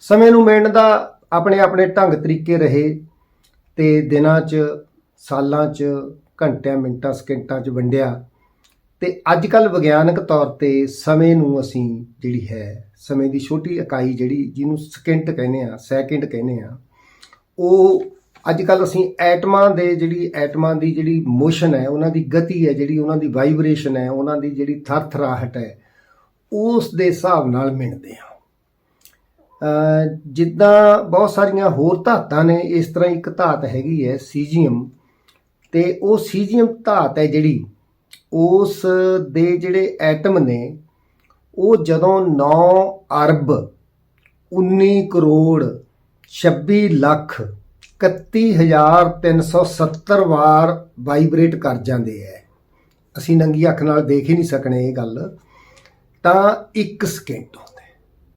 ਸਮੇਂ ਨੂੰ ਮਿਲਣ ਦਾ ਆਪਣੇ ਆਪਣੇ ਢੰਗ ਤਰੀਕੇ ਰਹੇ ਤੇ ਦਿਨਾਂ 'ਚ, ਸਾਲਾਂ 'ਚ, ਘੰਟਿਆਂ, ਮਿੰਟਾਂ, ਸਕਿੰਟਾਂ 'ਚ ਵੰਡਿਆ। ਤੇ ਅੱਜ ਕੱਲ ਵਿਗਿਆਨਕ ਤੌਰ ਤੇ ਸਮੇਂ ਨੂੰ ਅਸੀਂ ਜਿਹੜੀ ਹੈ, ਸਮੇਂ ਦੀ ਛੋਟੀ ਇਕਾਈ ਜਿਹੜੀ ਜਿਹਨੂੰ ਸਕਿੰਟ ਕਹਿੰਦੇ ਆ ਸੈਕਿੰਡ ਕਹਿੰਦੇ ਆ ਉਹ ਅੱਜ ਕੱਲ ਅਸੀਂ ਐਟਮਾਂ ਦੇ ਜਿਹੜੀ, ਐਟਮਾਂ ਦੀ ਜਿਹੜੀ ਮੋਸ਼ਨ ਹੈ, ਉਹਨਾਂ ਦੀ ਗਤੀ ਹੈ, ਜਿਹੜੀ ਉਹਨਾਂ ਦੀ ਵਾਈਬ੍ਰੇਸ਼ਨ ਹੈ, ਉਹਨਾਂ ਦੀ ਜਿਹੜੀ ਥਰਥਰਾਹਟ ਹੈ, ਉਸ ਦੇ ਹਿਸਾਬ ਨਾਲ ਮਿਣਦੇ ਆ ਜਿੱਦਾਂ ਬਹੁਤ ਸਾਰੀਆਂ ਹੋਰ ਧਾਤਾਂ ਨੇ, ਇਸ ਤਰ੍ਹਾਂ ਇੱਕ ਧਾਤ ਹੈਗੀ ਹੈ ਸੀਜੀਅਮ ਤੇ ਉਹ ਸੀਜੀਅਮ ਧਾਤ ਹੈ ਜਿਹੜੀ, ਉਸ ਦੇ ਜਿਹੜੇ ਐਟਮ ਨੇ, ਉਹ ਜਦੋਂ 9 ਅਰਬ 19 ਕਰੋੜ 26 ਲੱਖ 31370 ਵਾਰ ਵਾਈਬ੍ਰੇਟ ਕਰ ਜਾਂਦੇ ਐ। ਅਸੀਂ ਨੰਗੀ ਅੱਖ ਨਾਲ ਦੇਖ ਹੀ ਨਹੀਂ ਸਕਣੇ ਇਹ ਗੱਲ। ਤਾਂ 1 ਸਕਿੰਟ ਹੁੰਦਾ